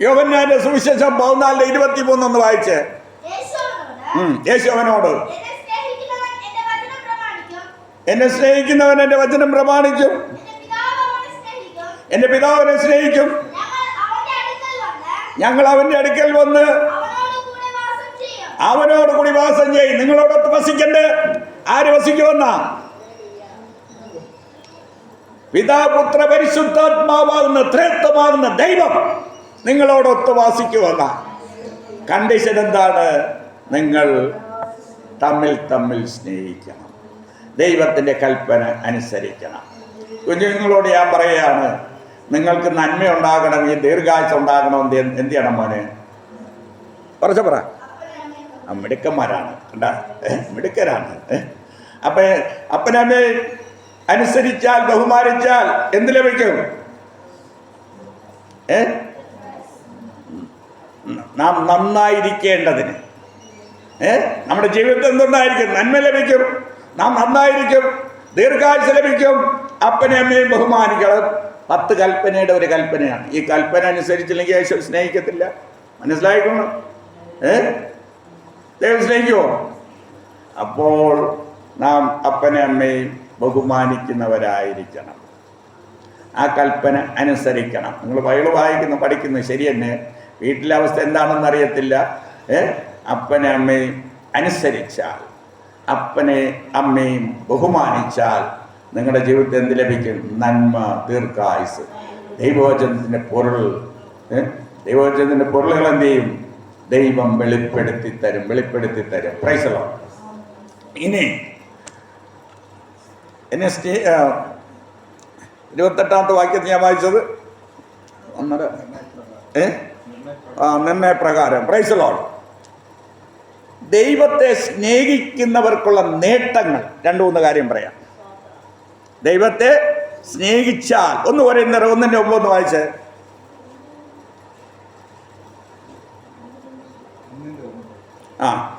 യോഹന്നാന്റെ സുവിശേഷം പതിനാലിന്റെ ഇരുപത്തി മൂന്നൊന്ന് വായിച്ച്. യേശു അവനോട്, ഉം, യേശു അവനോട് എന്നെ സ്നേഹിക്കുന്നവൻ എന്റെ വചനം പ്രമാണിക്കും. എന്റെ പിതാവിനെ സ്നേഹിക്കും. ഞങ്ങൾ അവന്റെ അടുക്കൽ വന്ന്. അവനോട് കൂടി വാസം ചെയ്യും. നിങ്ങളോടൊത്ത് വസിക്കണ്ടേ? ആര് വസിക്കുമെന്ന? പിതാപുത്ര പരിശുദ്ധാത്മാവാകുന്ന ത്രേത്വമാകുന്ന ദൈവം. നിങ്ങളോടൊത്ത് വാസിക്കുമെന്ന കണ്ടീഷൻ എന്താണ് നിങ്ങൾ തമ്മിൽ തമ്മിൽ സ്നേഹിക്കണം. ദൈവത്തിന്റെ കൽപ്പന അനുസരിക്കണം. കുഞ്ഞുങ്ങളോട് ഞാൻ പറയുകയാണ് നിങ്ങൾക്ക് നന്മ ഉണ്ടാകണം ഈ ദീർഘാഴ്ച ഉണ്ടാകണം എന്ത് എന്ത് ചെയ്യണം മോനെ? കുറച്ച് പറ. മിടുക്കന്മാരാണ് കണ്ട? മിടുക്കരാണ് അപ്പൊ അപ്പനമ്മെ അനുസരിച്ചാൽ ബഹുമാനിച്ചാൽ എന്ത് ലഭിക്കും? ഏ? നാം നന്നായിരിക്കേണ്ടതിന്. ഏ? നമ്മുടെ ജീവിതത്തിൽ എന്തുണ്ടായിരിക്കും? നന്മ ലഭിക്കും. നാം നന്നായിരിക്കും. ദീർഘായുസ് ലഭിക്കും. അപ്പനെ അമ്മയും ബഹുമാനിക്കണം. പത്ത് കൽപ്പനയുടെ ഒരു കൽപ്പനയാണ്. ഈ കൽപ്പന അനുസരിച്ചില്ലെങ്കിൽ യേശു സ്നേഹിക്കത്തില്ല. മനസ്സിലായിക്കണം? ഏ? ദൈവം സ്നേഹിക്കുമോ അപ്പോൾ നാം അപ്പനെ അമ്മയും ബഹുമാനിക്കുന്നവരായിരിക്കണം. ആ കൽപ്പന അനുസരിക്കണം. നിങ്ങൾ ബൈബിൾ വായിക്കുന്ന പഠിക്കുന്നു ശരി തന്നെ വീട്ടിലെ അവസ്ഥ എന്താണെന്ന് അറിയത്തില്ല. അപ്പനെ അമ്മയും അനുസരിച്ചാൽ അപ്പനെ അമ്മയും ബഹുമാനിച്ചാൽ നിങ്ങളുടെ ജീവിതത്തിൽ എന്ത് ലഭിക്കും? നന്മ ദീർഘായുസ്. ദൈവവചനത്തിന്റെ പൊരുൾ? ദൈവവചനത്തിന്റെ പൊരുളുകൾ എന്ത് ചെയ്യും? ദൈവം വെളിപ്പെടുത്തി തരും വെളിപ്പെടുത്തി തരും. പ്രൈസലോ ഇനി എന്നെ സ്റ്റേ ഇരുപത്തെട്ടാമത്തെ വാക്യത്തിൽ ഞാൻ വായിച്ചത് ഒന്നര ഏ? നിർണയപ്രകാരം ലോൺ ദൈവത്തെ സ്നേഹിക്കുന്നവർക്കുള്ള നേട്ടങ്ങൾ. രണ്ടു മൂന്ന് കാര്യം പറയാം. ദൈവത്തെ സ്നേഹിച്ചാൽ ഒന്ന് പറയുന്ന ഒന്നിന്റെ ഒമ്പത് ഒന്ന് വായിച്ചേ. ആ.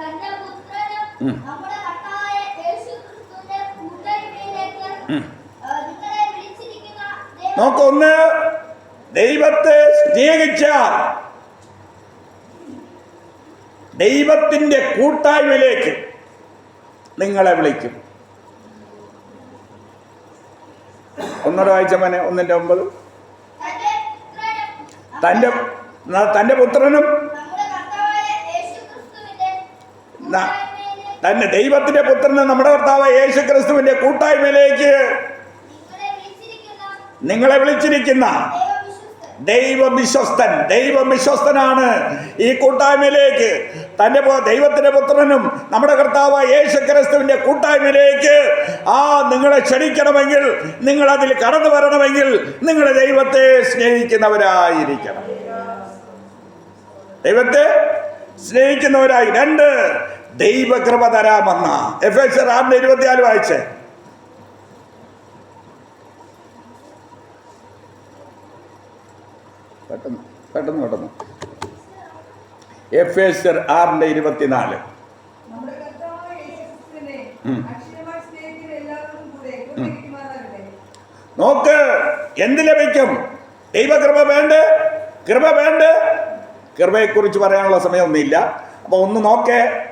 തന്റെ പുത്രനും ഉം. നമ്മുടെ കർത്താവായ യേശുക്രിസ്തുവിന്റെ കൂട്ടായ്മയിലേക്ക് ഉം. ഏഹ്, നിങ്ങളെ വിളിച്ചിരിക്കുന്ന ദൈവം- നോക്ക് ഒന്ന് ദൈവത്തെ സ്നേഹിച്ചാൽ ദൈവത്തിന്റെ കൂട്ടായ്മയിലേക്ക് നിങ്ങളെ വിളിക്കും. ഒന്നര വായിച്ച മനെ ഒന്നിന്റെ ഒമ്പത്. തന്റെ തന്റെ പുത്രനും തന്നെ ദൈവത്തിന്റെ പുത്രനും നമ്മുടെ കർത്താവ് യേശു ക്രിസ്തുവിന്റെ കൂട്ടായ്മയിലേക്ക് നിങ്ങളെ വിളിച്ചിരിക്കുന്ന ദൈവവിശ്വസ്തൻ ദൈവവിശ്വസ്തനാണ് ഈ കൂട്ടായ്മയിലേക്ക് തന്റെ ദൈവത്തിന്റെ പുത്രനും നമ്മുടെ കർത്താവ് യേശു ക്രിസ്തുവിന്റെ കൂട്ടായ്മയിലേക്ക്. ആ നിങ്ങളെ ക്ഷണിക്കണമെങ്കിൽ നിങ്ങൾ അതിൽ കടന്നു വരണമെങ്കിൽ നിങ്ങൾ ദൈവത്തെ സ്നേഹിക്കുന്നവരായിരിക്കണം. ദൈവത്തെ സ്നേഹിക്കുന്നവരായി. രണ്ട് ദൈവകൃപ തരാമെന്ന. എഫ് എസ് ആറിന്റെ ഇരുപത്തിനാല് വായിച്ചേ. എഫ് എസ് ആറിന്റെ ഇരുപത്തിനാല് നോക്ക് എന്ത് ലഭിക്കും? ദൈവകൃപ വേണ്ട കൃപ വേണ്ട. കൃപയെക്കുറിച്ച് പറയാനുള്ള സമയമൊന്നുമില്ല. അപ്പോൾ ഒന്ന് നോക്കേ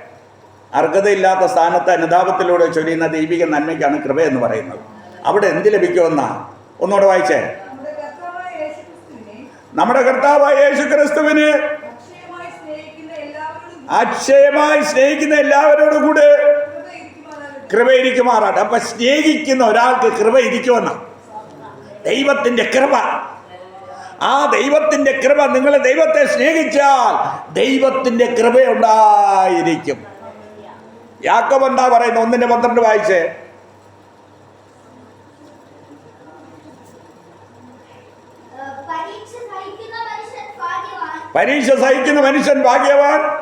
അർഹതയില്ലാത്ത സ്ഥാനത്ത് അനുതാപത്തിലൂടെ ചൊരിയുന്ന ദൈവിക നന്മയ്ക്കാണ് കൃപ എന്ന് പറയുന്നത്. അവിടെ എന്ത് ലഭിക്കുമെന്നാ? ഒന്നുകൂടെ വായിച്ചേ. നമ്മുടെ കർത്താവായ യേശു ക്രിസ്തുവിന് അക്ഷയമായി സ്നേഹിക്കുന്ന എല്ലാവരോടും കൂടെ കൃപ ഇരിക്കുമാറാണ് അപ്പൊ സ്നേഹിക്കുന്ന ഒരാൾക്ക് കൃപ ഇരിക്കുമെന്ന. ദൈവത്തിന്റെ കൃപ. ആ ദൈവത്തിന്റെ കൃപ നിങ്ങൾ ദൈവത്തെ സ്നേഹിച്ചാൽ ദൈവത്തിന്റെ കൃപ ഉണ്ടായിരിക്കും. യാക്കോബ് എന്താ പറയുന്നത്? ഒന്നിന്റെ പന്ത്രണ്ട് വായിച്ചേ. പരീക്ഷ സഹിക്കുന്ന മനുഷ്യൻ ഭാഗ്യവാൻ.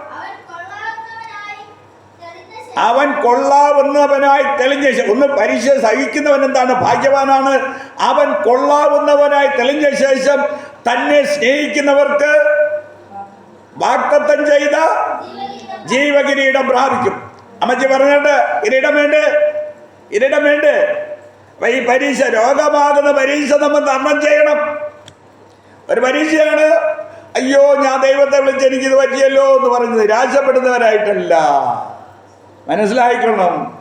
അവൻ കൊള്ളാവുന്നവനായി തെളിഞ്ഞ ഒന്ന് പരീക്ഷ സഹിക്കുന്നവൻ എന്താണ്? ഭാഗ്യവാനാണ്. അവൻ കൊള്ളാവുന്നവനായി തെളിഞ്ഞ ശേഷം തന്നെ സ്നേഹിക്കുന്നവർക്ക് വാക്തത്വം ചെയ്ത ജീവകിരീടം പ്രാപിക്കും. അമ്മച്ചി പറഞ്ഞിട്ട് കിരീടം വേണ്ടേ? കിരീടം വേണ്ടേ? ഈ പരീക്ഷ രോഗമാകുന്ന പരീക്ഷ നമ്മൾ തരണം ചെയ്യണം. ഒരു പരീക്ഷയാണ്. അയ്യോ ഞാൻ ദൈവത്തെ വിളിച്ച് എനിക്കിത് പറ്റിയല്ലോ എന്ന് പറഞ്ഞ് നിരാശപ്പെടുന്നവരായിട്ടല്ല മനസ്സിലായിക്കണം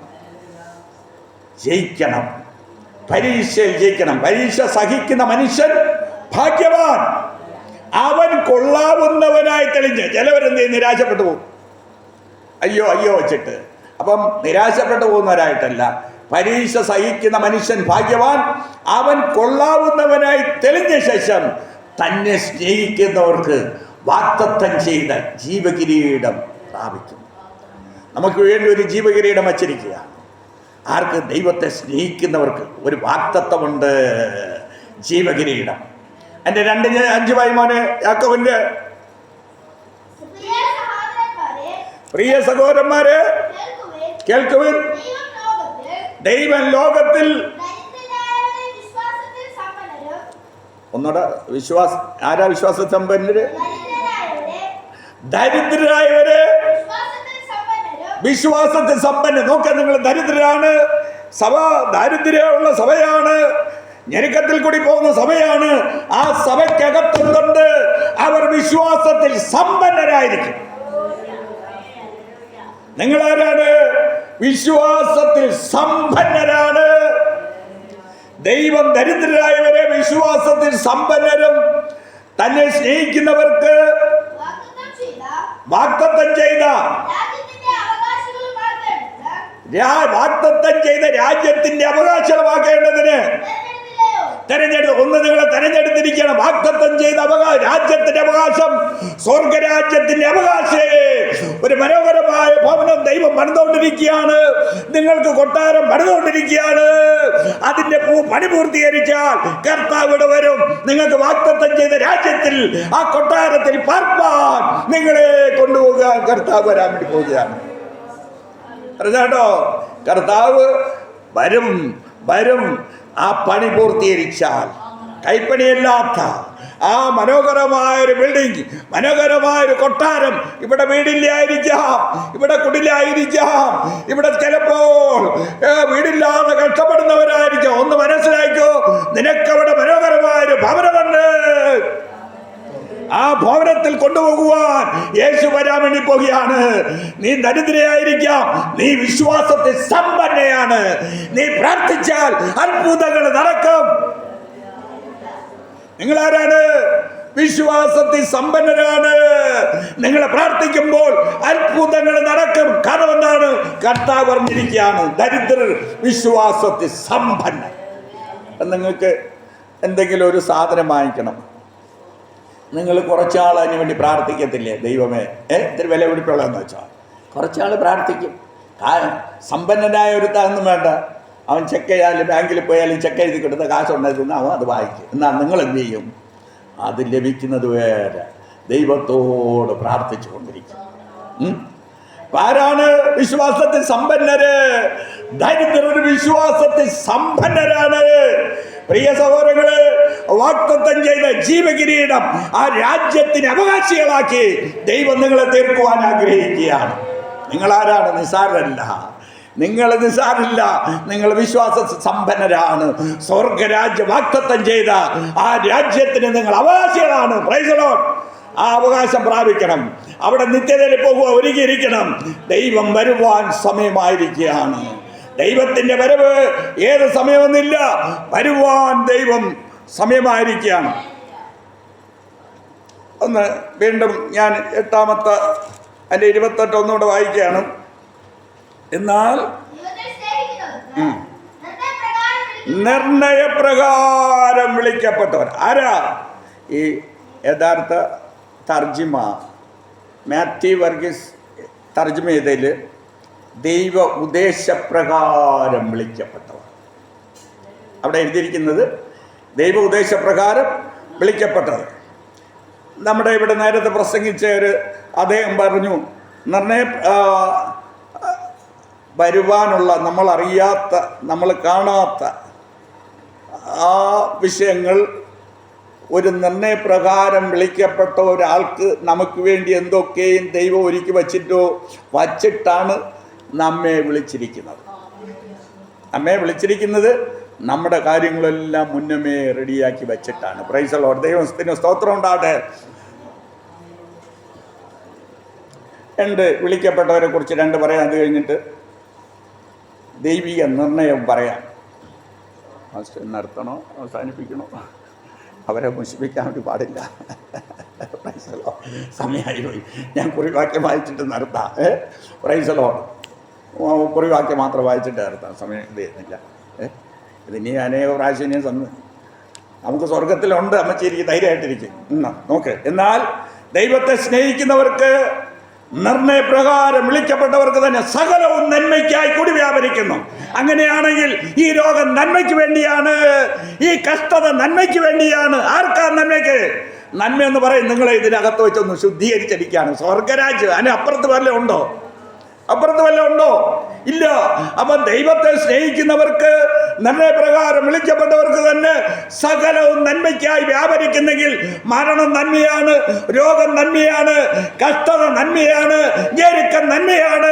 ജയിക്കണം. പരീക്ഷയിൽ ജയിക്കണം. പരീക്ഷ സഹിക്കുന്ന മനുഷ്യൻ ഭാഗ്യവാൻ. അവൻ കൊള്ളാവുന്നവനായി തെളിഞ്ഞ് ചിലവരെന്ത്? നിരാശപ്പെട്ടു പോകും. അയ്യോ അയ്യോ വെച്ചിട്ട്. അപ്പം നിരാശപ്പെട്ടു പോകുന്നവരായിട്ടല്ല. പരീക്ഷ സഹിക്കുന്ന മനുഷ്യൻ ഭാഗ്യവാൻ. അവൻ കൊള്ളാവുന്നവനായി തെളിഞ്ഞ ശേഷം തന്നെ സ്നേഹിക്കുന്നവർക്ക് വാക്തത്വം ചെയ്ത ജീവകിരീടം പ്രാപിക്കും. നമുക്ക് വേണ്ടി ഒരു ജീവകിരീടം വച്ചിരിക്കുക. ആർക്ക്? ദൈവത്തെ സ്നേഹിക്കുന്നവർക്ക് ഒരു വാക്തത്വമുണ്ട്. ജീവകിരീടം. എന്റെ രണ്ട് അഞ്ച് വൈമോന് യാക്കോവിന്റെ പ്രിയ സഹോദരന്മാരെ കേൾക്കുവിൻ. ദൈവം ലോകത്തിൽ ഒന്നുകൂടെ വിശ്വാസ ആരാ വിശ്വാസ സമ്പന്നര് ദരിദ്രരായവരെ. വിശ്വാസത്തിൽ സമ്പന്ന. നോക്കാൻ നിങ്ങൾ ദരിദ്രരാണ്. സഭ ദാരിദ്ര്യമുള്ള സഭയാണ്. ഞെരുക്കത്തിൽ കൂടി പോകുന്ന സഭയാണ്. ആ സഭയ്ക്കകത്തുണ്ട് അവർ വിശ്വാസത്തിൽ സമ്പന്നരായിരിക്കും. നിങ്ങൾ ആരാണ്? വിശ്വാസത്തിൽ സമ്പന്നരാണ്. ദൈവം ദരിദ്രരായവരെ വിശ്വാസത്തിൽ സമ്പന്നരും. തന്നെ സ്നേഹിക്കുന്നവർക്ക് വാക്തത്വം ചെയ്ത അവകാശികളുമാകേണ്ടത് ചെയ്ത രാജ്യത്തിന്റെ അവകാശമാക്കേണ്ടതിന് തെരഞ്ഞെടുത്ത് ഒന്ന് നിങ്ങളെ തെരഞ്ഞെടുത്തിരിക്കണം വാഗ്ദത്തം ചെയ്ത അവകാശ രാജ്യത്തിന്റെ അവകാശം സ്വർഗരാജ്യത്തിന്റെ അവകാശേ. ഒരു മനോഹരമായ ഭവനം ദൈവം പണിതുകൊണ്ടിരിക്കുകയാണ് നിങ്ങൾക്ക് കൊട്ടാരം പണിതുകൊണ്ടിരിക്കുകയാണ് അതിന്റെ പൂ പണി പൂർത്തീകരിച്ചാൽ കർത്താവ് ഇവിടെ വരും. നിങ്ങൾക്ക് വാഗ്ദത്തം ചെയ്ത രാജ്യത്തിൽ ആ കൊട്ടാരത്തിൽ പാർപ്പാൻ നിങ്ങളെ കൊണ്ടുപോകാൻ കർത്താവ് വരാൻ വേണ്ടി പോവുകയാണ്. അറിയാട്ടോ കർത്താവ് വരും വരും. ആ പണി പൂർത്തീകരിച്ചാൽ കൈപ്പണിയല്ലാത്ത ആ മനോഹരമായ ഒരു ബിൽഡിംഗ് മനോഹരമായ ഒരു കൊട്ടാരം ഇവിടെ വീടില്ലായിരിക്കാം ഇവിടെ കുടിലായിരിക്കാം ഇവിടെ ചിലപ്പോൾ വീടില്ലാതെ കഷ്ടപ്പെടുന്നവരായിരിക്കാം. ഒന്ന് മനസ്സിലാക്കോ നിനക്കവിടെ മനോഹരമായ ഒരു ഭവനമുണ്ട് ആ ഭവനത്തിൽ കൊണ്ടുപോകുവാൻ യേശു വരാൻ വേണ്ടി പോകുകയാണ്. നീ ദരിദ്രയായിരിക്കാം. നീ വിശ്വാസത്തെ സമ്പന്നയാണ്. നീ പ്രാർത്ഥിച്ചാൽ അത്ഭുതങ്ങൾ നടക്കും. നിങ്ങൾ ആരാണ് വിശ്വാസത്തിൽ സമ്പന്നരാണ്. നിങ്ങൾ പ്രാർത്ഥിക്കുമ്പോൾ അത്ഭുതങ്ങൾ നടക്കും. കാരണം എന്താണ്? കർത്താവ് പറഞ്ഞിരിക്കുകയാണ് ദരിദ്രർ വിശ്വാസത്തിൽ സമ്പന്നർ. നിങ്ങൾക്ക് എന്തെങ്കിലും ഒരു സാധനം വാങ്ങിക്കണം. നിങ്ങൾ കുറച്ചാൾ അതിന് വേണ്ടി പ്രാർത്ഥിക്കത്തില്ലേ? ദൈവമേ. ഏ ഇത്തിരി വില പിടിപ്പുള്ളതെന്ന് വെച്ചാൽ കുറച്ചാൾ പ്രാർത്ഥിക്കും. സമ്പന്നനായ ഒരു ഒന്നും വേണ്ട. അവൻ ചെക്ക് ചെയ്യാലും ബാങ്കിൽ പോയാലും ചെക്ക് എഴുതി കൊടുത്ത കാശുണ്ടായിരുന്നു അവൻ അത് വായിക്കും. എന്നാൽ നിങ്ങൾ എന്ത് ചെയ്യും? അത് ലഭിക്കുന്നത് വേറെ ദൈവത്തോട് പ്രാർത്ഥിച്ചു കൊണ്ടിരിക്കും ആരാണ് വിശ്വാസത്തിൽ സമ്പന്നര്? ദരിദ്രർ വിശ്വാസത്തിൽ സമ്പന്നരാണ്. പ്രിയ സഹോദരങ്ങൾ വാക്തത്വം ചെയ്ത ജീവകിരീടം ആ രാജ്യത്തിന് അവകാശികളാക്കി ദൈവം നിങ്ങളെ തീർക്കുവാൻ ആഗ്രഹിക്കുകയാണ്. നിങ്ങൾ ആരാണ് നിസാരല്ല. നിങ്ങൾ നിസാരില്ല. നിങ്ങൾ വിശ്വാസ സമ്പന്നരാണ്. സ്വർഗരാജ്യ വാക്തത്വം ചെയ്ത ആ രാജ്യത്തിന് നിങ്ങൾ അവകാശികളാണ്. പ്രൈസലോൺ ആ അവകാശം പ്രാപിക്കണം. അവിടെ നിത്യതയിൽ പോകുക ഒരുങ്ങിയിരിക്കണം. ദൈവം വരുവാൻ സമയമായിരിക്കുകയാണ്. ദൈവത്തിന്റെ വരവ് ഏത് സമയമൊന്നില്ല. വരുവാൻ ദൈവം സമയമായിരിക്കുകയാണ്. ഒന്ന് വീണ്ടും ഞാൻ എട്ടാമത്തെ എന്റെ ഇരുപത്തെട്ട് ഒന്നുകൂടെ വായിക്കുകയാണ്. എന്നാൽ നിർണയപ്രകാരം വിളിക്കപ്പെട്ടവർ. ആരാ? ഈ യഥാർത്ഥ തർജിമ മാത്യു വർഗീസ് തർജിമ ചെയ്തതിൽ ദൈവ ഉദ്ദേശപ്രകാരം വിളിക്കപ്പെട്ടവർ. അവിടെ എഴുതിയിരിക്കുന്നത് ദൈവ ഉദ്ദേശപ്രകാരം വിളിക്കപ്പെട്ടത് നമ്മുടെ ഇവിടെ നേരത്തെ പ്രസംഗിച്ച ഒരു അദ്ദേഹം പറഞ്ഞു നിർണയ വരുവാനുള്ള നമ്മൾ അറിയാത്ത നമ്മൾ കാണാത്ത ആ വിഷയങ്ങൾ ഒരു നിർണയപ്രകാരം വിളിക്കപ്പെട്ട ഒരാൾക്ക് നമുക്ക് വേണ്ടി എന്തൊക്കെയും ദൈവം ഒരുക്കി വച്ചിട്ടോ വച്ചിട്ടാണ് നമ്മെ വിളിച്ചിരിക്കുന്നത്. നമ്മെ വിളിച്ചിരിക്കുന്നത് നമ്മുടെ കാര്യങ്ങളെല്ലാം മുന്നമേ റെഡിയാക്കി വെച്ചിട്ടാണ്. പ്രൈസലോ ദൈവത്തിന് സ്തോത്രം ഉണ്ടാകട്ടെ. രണ്ട് വിളിക്കപ്പെട്ടവരെ കുറിച്ച് രണ്ട് പറയാം. അത് കഴിഞ്ഞിട്ട് ദൈവിക നിർണയം പറയാം. നിർത്തണോ? അവസാനിപ്പിക്കണോ? അവരെ മുഷിപ്പിക്കാൻ വേണ്ടി പാടില്ല. പ്രൈസലോ സമയമായി പോയി ഞാൻ കുറിവാക്യം വായിച്ചിട്ട് നിർത്താം. ഏ? പ്രൈസലോ കുറിവാക്യം മാത്രം വായിച്ചിട്ട് നിർത്താം. സമയം ഇത് ചെയ്യുന്നില്ല. ഏ? ഇതിനി അനേക പ്രാവശ്യം ഞാൻ തന്നു നമുക്ക് സ്വർഗത്തിലുണ്ട് അമ്മച്ചിരിക്കും ധൈര്യമായിട്ടിരിക്കും. എന്നാ നോക്ക്. എന്നാൽ ദൈവത്തെ സ്നേഹിക്കുന്നവർക്ക് നിർണയപ്രകാരം വിളിക്കപ്പെട്ടവർക്ക് തന്നെ സകലവും നന്മയ്ക്കായി കൂടി വ്യാപരിക്കുന്നു. അങ്ങനെയാണെങ്കിൽ ഈ രോഗം നന്മയ്ക്ക് വേണ്ടിയാണ് ഈ കഷ്ടത നന്മയ്ക്ക് വേണ്ടിയാണ്. ആർക്കാ നന്മയ്ക്ക്? നന്മ എന്ന് പറയും നിങ്ങളെ ഇതിനകത്ത് വെച്ചൊന്ന് ശുദ്ധീകരിച്ചിരിക്കുകയാണ് സ്വർഗരാജ്യം അതിന് അപ്പുറത്ത് വല്ല ഉണ്ടോ? അപ്പുറത്ത് വല്ല ഉണ്ടോ? ഇല്ല. അപ്പൊ ദൈവത്തെ സ്നേഹിക്കുന്നവർക്ക് നല്ല നിർണയപ്രകാരം വിളിക്കപ്പെട്ടവർക്ക് തന്നെ സകലവും നന്മയ്ക്കായി വ്യാപരിക്കുന്നെങ്കിൽ മരണം നന്മയാണ് രോഗം നന്മയാണ് കഷ്ടത നന്മയാണ് ഞെരുക്കം നന്മയാണ്.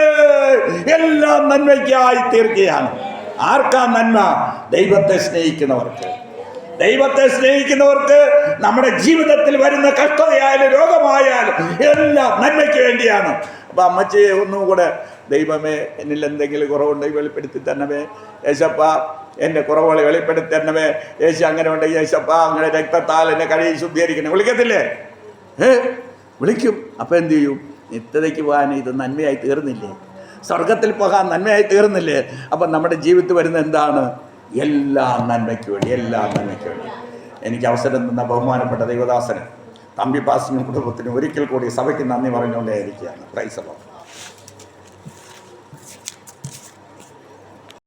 എല്ലാം നന്മയ്ക്കായി തീർക്കുകയാണ്. ആർക്കാ നന്മ? ദൈവത്തെ സ്നേഹിക്കുന്നവർക്ക്. ദൈവത്തെ സ്നേഹിക്കുന്നവർക്ക് നമ്മുടെ ജീവിതത്തിൽ വരുന്ന കഷ്ടതയായാലും രോഗമായാലും എല്ലാം നന്മയ്ക്ക് വേണ്ടിയാണ്. അപ്പം അമ്മച്ചിയെ ഒന്നും കൂടെ ദൈവമേ എന്നിൽ എന്തെങ്കിലും കുറവുണ്ടെങ്കിൽ വെളിപ്പെടുത്തി തരണമേ. യേശപ്പ എന്റെ കുറവുകളെ വെളിപ്പെടുത്തി തരണമേ. യേശു അങ്ങനെ ഉണ്ടെങ്കിൽ യേശപ്പ അങ്ങനെ രക്തത്താൽ എന്നെ കഴുകി ശുദ്ധീകരിക്കണം. വിളിക്കത്തില്ലേ? ഏ? വിളിക്കും. അപ്പം എന്തു ചെയ്യും? നിത്യതയ്ക്ക് പോകാൻ ഇത് നന്മയായി തീർന്നില്ലേ? സ്വർഗത്തിൽ പോകാൻ നന്മയായി തീർന്നില്ലേ? അപ്പം നമ്മുടെ ജീവിതത്തിൽ വരുന്ന എന്താണ്? എല്ലാം നന്മയ്ക്ക് വേണ്ടി എല്ലാം നന്മയ്ക്ക് വേണ്ടി. എനിക്ക് അവസരം തന്ന ബഹുമാനപ്പെട്ട ദൈവദാസന് തമ്പി പാസിനും കുടുംബത്തിനും ഒരിക്കൽ കൂടി സഭയ്ക്ക് നന്ദി പറഞ്ഞുകൊണ്ടേ ഇരിക്കുകയാണ് പ്രൈസലോ